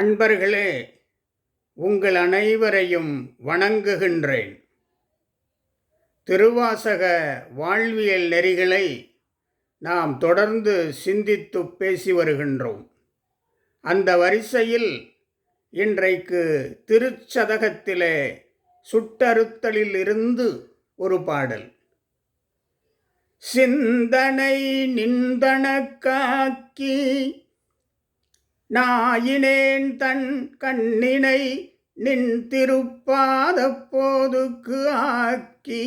அன்பர்களே உங்கள் அனைவரையும் வணங்குகின்றேன். திருவாசக வாழ்வியல் நெறிகளை நாம் தொடர்ந்து சிந்தித்து பேசி வருகின்றோம். அந்த வரிசையில் இன்றைக்கு திருச்சதகத்திலே சுட்டறுத்தலில் இருந்து ஒரு பாடல். சிந்தனை நிந்தன காக்கி நாயினேன் தன் கண்ணினை நின் திருப்பாத போதுக்கு ஆக்கி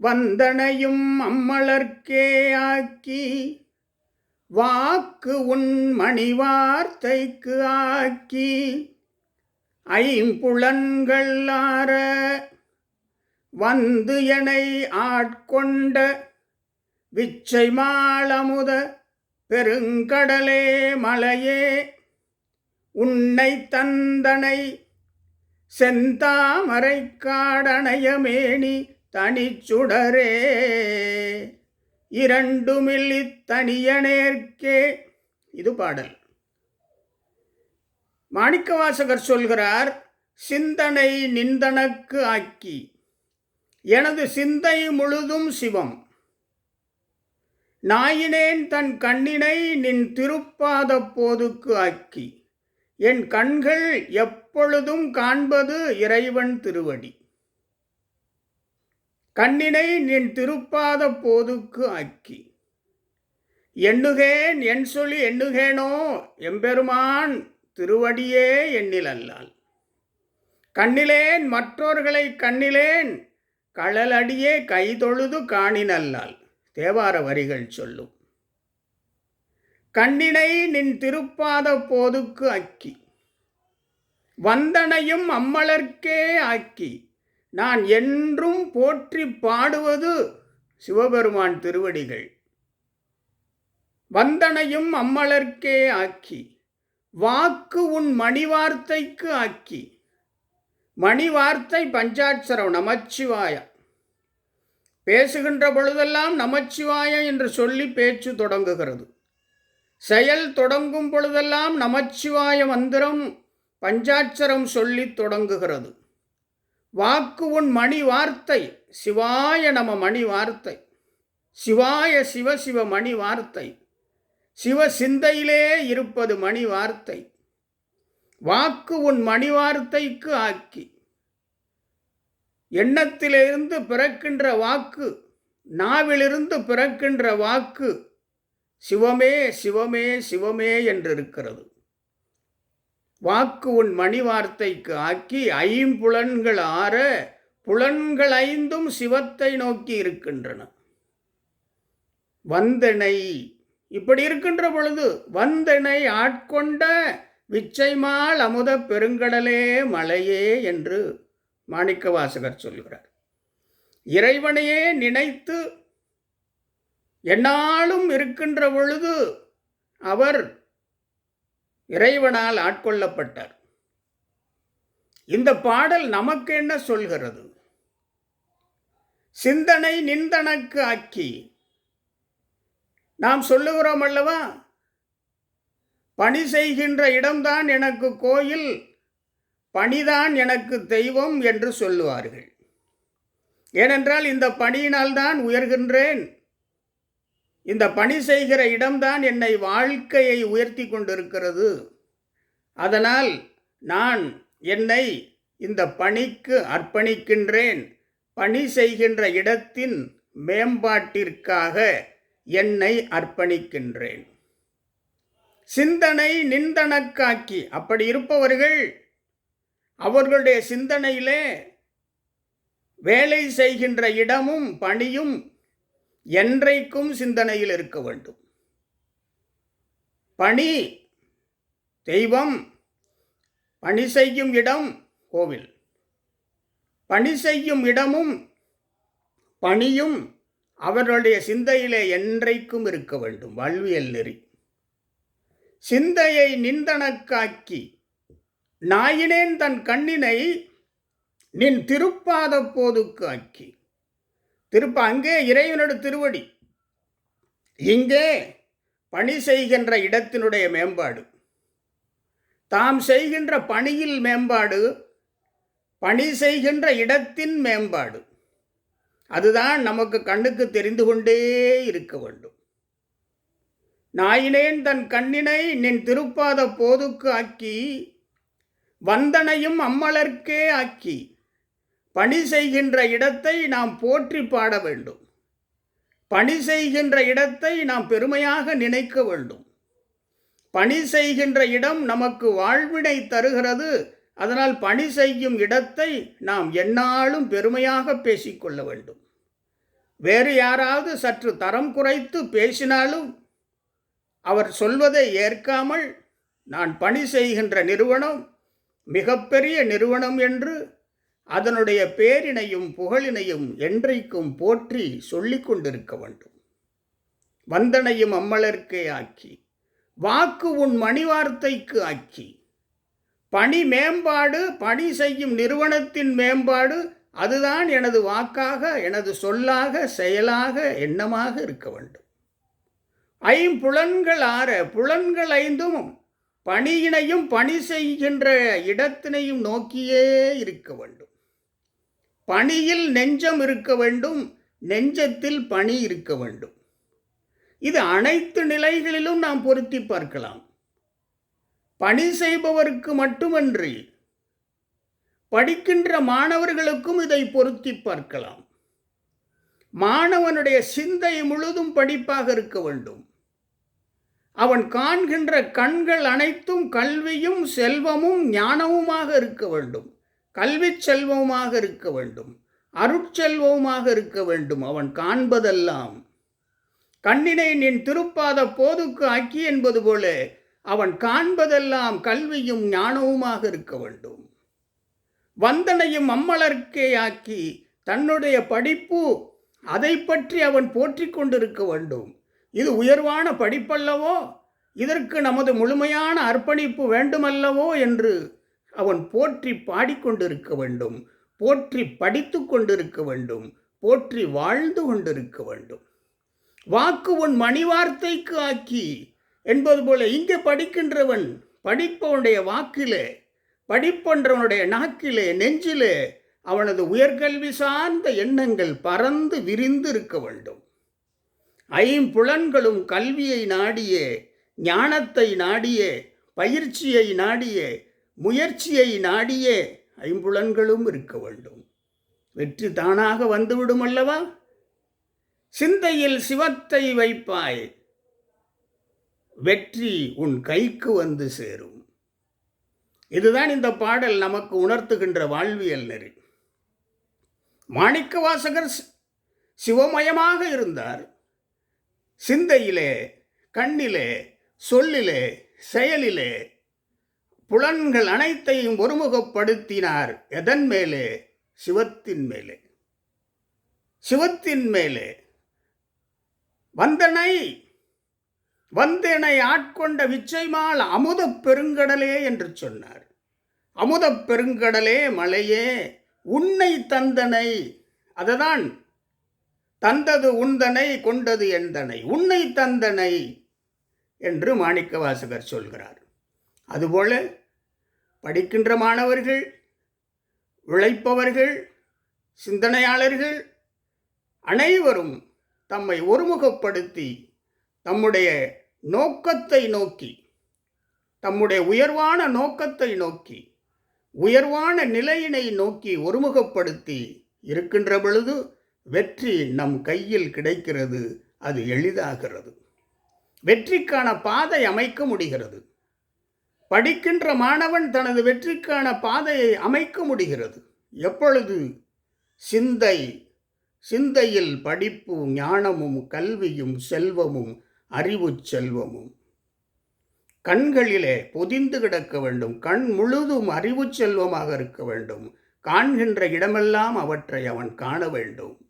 வந்தனையும் அம்மலர்க்கே ஆக்கி வாக்கு உன் மணிவார்த்தைக்கு ஆக்கி ஐம்புலன்கள் ஆற வந்து எனை ஆட்கொண்ட விச்சை மாளமுத பெருங்கடலே மலையே உன்னை தந்தனை செந்தாமரை காடணையமேனி தனிச்சுடரே. இரண்டுமில்லி தனியனேற்கே இது பாடல். மாணிக்கவாசகர் சொல்கிறார் சிந்தனை நிந்தனக்கு ஆக்கி. எனது சிந்தை முழுதும் சிவம். நாயினேன் தன் கண்ணினை நின் திருப்பாத போதுக்கு ஆக்கி என் கண்கள் எப்பொழுதும் காண்பது இறைவன் திருவடி. கண்ணினை நின் திருப்பாத போதுக்கு ஆக்கி எண்ணுகேன் என் சொல்லி எண்ணுகேனோ எம்பெருமான் திருவடியே எண்ணில் அல்லால். கண்ணிலேன் மற்றோர்களை கண்ணிலேன் களலடியே கைதொழுது காணினல்லால். தேவார வரிகள் சொல்லும். கண்ணினை நின் திருப்பாத போதுக்கு அக்கி. வந்தனையும் அம்மலர்க்கே ஆக்கி. நான் என்றும் போற்றி பாடுவது சிவபெருமான் திருவடிகள். வந்தனையும் அம்மலர்க்கே ஆக்கி. வாக்கு உன் மணிவார்த்தைக்கு ஆக்கி. மணிவார்த்தை பஞ்சாட்சரம் நமச்சிவாயா. பேசுகின்ற பொழுதெல்லாம் நமச்சிவாய என்று சொல்லி பேச்சு தொடங்குகிறது. செயல் தொடங்கும் பொழுதெல்லாம் நமச்சிவாய மந்திரம் பஞ்சாட்சரம் சொல்லி தொடங்குகிறது. வாக்கு உன் மணி வார்த்தை சிவாய நம மணி வார்த்தை சிவாய சிவ சிவ மணி வார்த்தை சிவ சிந்தையிலே இருப்பது மணி வார்த்தை வாக்கு உன் மணி வார்த்தைக்கு ஆக்கி எண்ணத்திலிருந்து பிறக்கின்ற வாக்கு நாவிலிருந்து பிறக்கின்ற வாக்கு சிவமே சிவமே சிவமே என்றிருக்கிறது. வாக்கு உன் மணி வார்த்தைக்கு ஆக்கி ஐம்புலன்கள் ஆற புலன்கள் ஐந்தும் சிவத்தை நோக்கி இருக்கின்றன. வந்தனை இப்படி இருக்கின்ற பொழுது வந்தனை ஆட்கொண்ட விச்சைமால் அமுத பெருங்கடலே மலையே என்று மாணிக்கவாசகர் சொல்கிறார் இறைவனையே நினைத்து என்னாலும் இருக்கின்ற பொழுது அவர் இறைவனால் ஆட்கொள்ளப்பட்டார். இந்த பாடல் நமக்கு என்ன சொல்கிறது? சிந்தனை நிந்தனக்கு ஆக்கி நாம் சொல்லுகிறோம் அல்லவா? பணி செய்கின்ற இடம்தான் எனக்கு கோயில் பணிதான் எனக்கு தெய்வம் என்று சொல்லுவார்கள். ஏனென்றால் இந்த பணியினால்தான் உயர்கின்றேன். இந்த பணி செய்கிற இடம்தான் என்னை வாழ்க்கையை உயர்த்தி கொண்டிருக்கிறது. அதனால் நான் என்னை இந்த பணிக்கு அர்ப்பணிக்கின்றேன். பணி செய்கின்ற இடத்தின் மேம்பாட்டிற்காக என்னை அர்ப்பணிக்கின்றேன். சிந்தனை நிந்தனக்காக்கி அப்படி இருப்பவர்கள் அவர்களுடைய சிந்தனையிலே வேலை செய்கின்ற இடமும் பணியும் என்றைக்கும் சிந்தனையில் இருக்க வேண்டும். பணி தெய்வம் பணி செய்யும் இடம் கோவில். பணி செய்யும் இடமும் பணியும் அவர்களுடைய சிந்தையிலே என்றைக்கும் இருக்க வேண்டும். வாழ்வியல் நெறி. சிந்தையை நிந்தனக்காக்கி நாயினேன் தன் கண்ணினை நின் திருப்பாத போதுக்கு ஆக்கி. திருப்ப அங்கே இறைவனோட திருவடி. இங்கே பணி செய்கின்ற இடத்தினுடைய மேம்பாடு. தாம் செய்கின்ற பணியில் மேம்பாடு பணி செய்கின்ற இடத்தின் மேம்பாடு. அதுதான் நமக்கு கண்ணுக்கு தெரிந்து கொண்டே இருக்க வேண்டும். நாயினேன் தன் கண்ணினை நின் திருப்பாத போதுக்கு ஆக்கி வந்தனையும் அம்மலர்க்கே ஆக்கி பணி செய்கின்ற இடத்தை நாம் போற்றி பாட வேண்டும். பணி செய்கின்ற இடத்தை நாம் பெருமையாக நினைக்க வேண்டும். பணி செய்கின்ற இடம் நமக்கு வாழ்வினை தருகிறது. அதனால் பணி செய்யும் இடத்தை நாம் எந்நாளும் பெருமையாக பேசிக்கொள்ள வேண்டும். வேறு யாராவது சற்று தரம் குறைத்து பேசினாலும் அவர் சொல்வதை ஏற்காமல் நான் பணி செய்கின்ற நிறுவனம் மிகப்பெரிய நிறுவனம் என்று அதனுடைய பேரினையும் புகழினையும் என்றைக்கும் போற்றி சொல்லிக் கொண்டிருக்க வேண்டும். வந்தனையும் அம்மலர்க்கே ஆக்கி வாக்கு உன் மணிவார்த்தைக்கு ஆக்கி பணி மேம்பாடு பணி செய்யும் நிறுவனத்தின் மேம்பாடு அதுதான் எனது வாக்காக எனது சொல்லாக செயலாக எண்ணமாக இருக்க வேண்டும். ஐம்புலன்கள் ஆற புலன்கள் ஐந்தும் பணியினையும் பணி செய்கின்ற இடத்தினையும் நோக்கியே இருக்க வேண்டும். பணியில் நெஞ்சம் இருக்க வேண்டும் நெஞ்சத்தில் பணி இருக்க வேண்டும். இது அனைத்து நிலைகளிலும் நாம் பொருத்தி பார்க்கலாம். பணி செய்பவருக்கு மட்டுமன்றி படிக்கின்ற மாணவர்களுக்கும் இதை பொருத்தி பார்க்கலாம். மாணவனுடைய சிந்தை முழுதும் படிப்பாக இருக்க வேண்டும். அவன் காண்கின்ற கண்கள் அனைத்தும் கல்வியும் செல்வமும் ஞானமுமாக இருக்க வேண்டும். கல்வி செல்வமாக இருக்க வேண்டும். அருட்செல்வமாக இருக்க வேண்டும். அவன் காண்பதெல்லாம் கண்ணினை நின் திருப்பாத போதுக்கு ஆக்கி என்பது போல அவன் காண்பதெல்லாம் கல்வியும் ஞானவுமாக இருக்க வேண்டும். வந்தனையும் அம்மலர்க்கே ஆக்கி தன்னுடைய படிப்பு அதை பற்றி அவன் போற்றிக் கொண்டிருக்க வேண்டும். இது உயர்வான படிப்பல்லவோ? இதற்கு நமது முழுமையான அர்ப்பணிப்பு வேண்டுமல்லவோ? என்று அவன் போற்றி பாடிக்கொண்டிருக்க வேண்டும். போற்றி படித்து கொண்டிருக்க வேண்டும். போற்றி வாழ்ந்து கொண்டிருக்க வேண்டும். வாக்கு உன் மணிவார்த்தைக்கு ஆக்கி என்பது போல இங்கே படிக்கின்றவன் படிப்பவனுடைய வாக்கிலே படிப்பன்றவனுடைய நாக்கிலே நெஞ்சிலே அவனது உயர்கல்வி சார்ந்த எண்ணங்கள் பறந்து விரிந்து இருக்க வேண்டும். ஐம்புலன்களும் கல்வியை நாடியே ஞானத்தை நாடியே பயிற்சியை நாடியே முயற்சியை நாடியே ஐம்புலன்களும் இருக்க வேண்டும். வெற்றி தானாக வந்துவிடும் அல்லவா? சிந்தையில் சிவத்தை வைப்பாய். வெற்றி உன் கைக்கு வந்து சேரும். இதுதான் இந்த பாடல் நமக்கு உணர்த்துகின்ற வாழ்வியல் நெறி. மாணிக்க வாசகர் சிவமயமாக இருந்தார். சிந்தையிலே கண்ணிலே சொல்லிலே செயலிலே புலன்கள் அனைத்தையும் ஒருமுகப்படுத்தினார். எதன் மேலே? சிவத்தின் மேலே. சிவத்தின் மேலே. வந்தனை வந்தனை ஆட்கொண்ட விச்சைமால் அமுத பெருங்கடலே என்று சொன்னார். அமுத பெருங்கடலே மலையே உன்னை தந்தனை. அததான் தந்தது உந்தனை கொண்டது எந்தனை? உன்னை தந்தனை என்று மாணிக்க வாசகர் சொல்கிறார். அதுபோல படிக்கின்ற மாணவர்கள் உழைப்பவர்கள் சிந்தனையாளர்கள் அனைவரும் தம்மை ஒருமுகப்படுத்தி தம்முடைய நோக்கத்தை நோக்கி தம்முடைய உயர்வான நோக்கத்தை நோக்கி உயர்வான நிலையினை நோக்கி ஒருமுகப்படுத்தி இருக்கின்ற பொழுது வெற்றி நம் கையில் கிடைக்கிறது அது எளிதாகிறது. வெற்றிக்கான பாதை அமைக்க முடிகிறது. படிக்கின்ற மாணவன் தனது வெற்றிக்கான பாதையை அமைக்க முடிகிறது. எப்பொழுது? சிந்தை சிந்தையில் படிப்பு ஞானமும் கல்வியும் செல்வமும் அறிவு செல்வமும். கண்களிலே பொதிந்து கிடக்க வேண்டும். கண் முழுதும் அறிவு செல்வமாக இருக்க வேண்டும். காண்கின்ற இடமெல்லாம் அவற்றை அவன் காண வேண்டும்.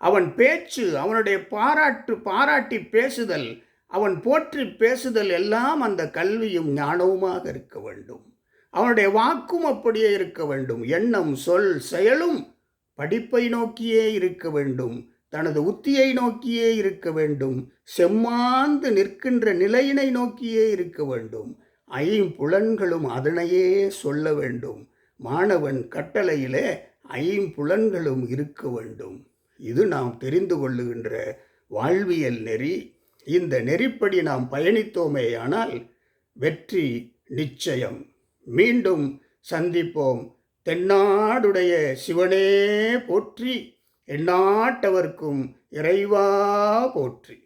அவன் பேச்சு அவனுடைய பாராட்டு பாராட்டி பேசுதல் அவன் போற்றி பேசுதல் எல்லாம் அந்த கல்வியும் ஞானவுமாக இருக்க வேண்டும். அவனுடைய வாக்கும் அப்படியே இருக்க வேண்டும். எண்ணம் சொல் செயலும் படிப்பை நோக்கியே இருக்க வேண்டும். தனது உத்தியை நோக்கியே இருக்க வேண்டும். செம்மாந்து நிற்கின்ற நிலையினை நோக்கியே இருக்க வேண்டும். ஐம்புலன்களும் அதனையே சொல்ல வேண்டும். மாணவன் கட்டளையிலே ஐம்புலன்களும் இருக்க வேண்டும். இது நாம் தெரிந்து கொள்ளுகின்ற வாழ்வியல் நெறி. இந்த நெறிப்படி நாம் பயணித்தோமேயானால் வெற்றி நிச்சயம். மீண்டும் சந்திப்போம். தென்னாடுடைய சிவனே போற்றி எந்நாட்டவர்க்கும் இறைவா போற்றி.